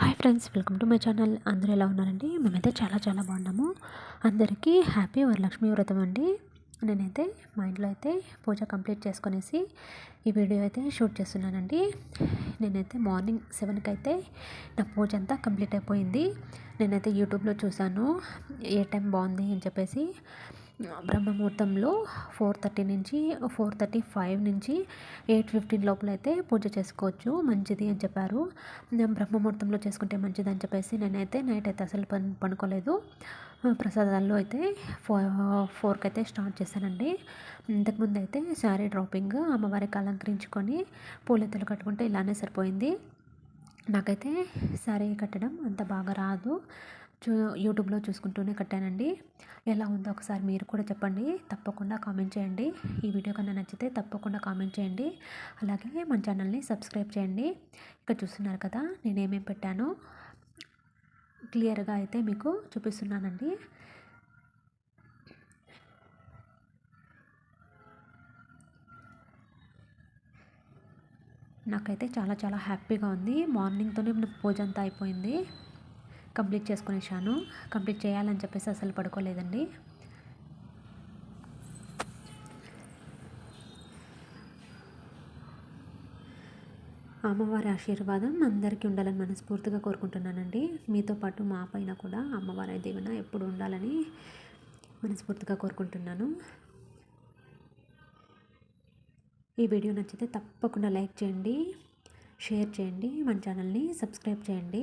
Hi friends welcome to my channel. అందరూ ఎలా ఉన్నారండి? మేమైతే చాలా చాలా బాగున్నాము. అందరికీ హ్యాపీ వరలక్ష్మి వ్రతం అండి. నేనైతే మా ఇంట్లో అయితే పూజ కంప్లీట్ చేసుకునేసి ఈ వీడియో అయితే షూట్ చేస్తున్నానండి. నేనైతే మార్నింగ్ సెవెన్కి అయితే నా పూజ అంతా కంప్లీట్ అయిపోయింది. నేనైతే యూట్యూబ్లో చూశాను. ఏ టైం బాగుంది అని చెప్పేసి బ్రహ్మముహూర్తంలో ఫోర్ థర్టీ నుంచి ఫోర్ థర్టీ ఫైవ్ నుంచి ఎయిట్ ఫిఫ్టీన్ లోపల అయితే పూజ చేసుకోవచ్చు. మంచిది అని చెప్పారు. నేను బ్రహ్మముహూర్తంలో చేసుకుంటే మంచిది అని చెప్పేసి నేనైతే నైట్ అయితే అసలు పను పనుకోలేదు ప్రసాదాల్లో అయితే ఫోర్ ఫోర్కి అయితే స్టార్ట్ చేశానండి. ఇంతకుముందు అయితే శారీ డ్రాపింగ్ అమ్మవారికి అలంకరించుకొని పూలెత్తలు కట్టుకుంటే ఇలానే సరిపోయింది. నాకైతే శారీ కట్టడం అంత బాగా రాదు. చూ యూట్యూబ్లో చూసుకుంటూనే కట్టానండి. ఎలా ఉందో ఒకసారి మీరు కూడా చెప్పండి. తప్పకుండా కామెంట్ చేయండి. ఈ వీడియో కన్నా నచ్చితే తప్పకుండా కామెంట్ చేయండి. అలాగే మన ఛానల్ని సబ్స్క్రైబ్ చేయండి. ఇక్కడ చూస్తున్నారు కదా నేను ఏమేమి పెట్టానో క్లియర్గా అయితే మీకు చూపిస్తున్నానండి. నాకైతే చాలా చాలా హ్యాపీగా ఉంది. మార్నింగ్తోనే పూజ అంతా అయిపోయింది. కంప్లీట్ చేసుకునేసాను కంప్లీట్ చేయాలని చెప్పేసి అసలు పడుకోలేదండి. అమ్మవారి ఆశీర్వాదం అందరికీ ఉండాలని మనస్ఫూర్తిగా కోరుకుంటున్నానండి. మీతో పాటు మా పైన కూడా అమ్మవారి దీవెన ఎప్పుడు ఉండాలని మనస్ఫూర్తిగా కోరుకుంటున్నాను. ఈ వీడియో నచ్చితే తప్పకుండా లైక్ చేయండి షేర్ చేయండి మన ఛానల్ని సబ్స్క్రైబ్ చేయండి.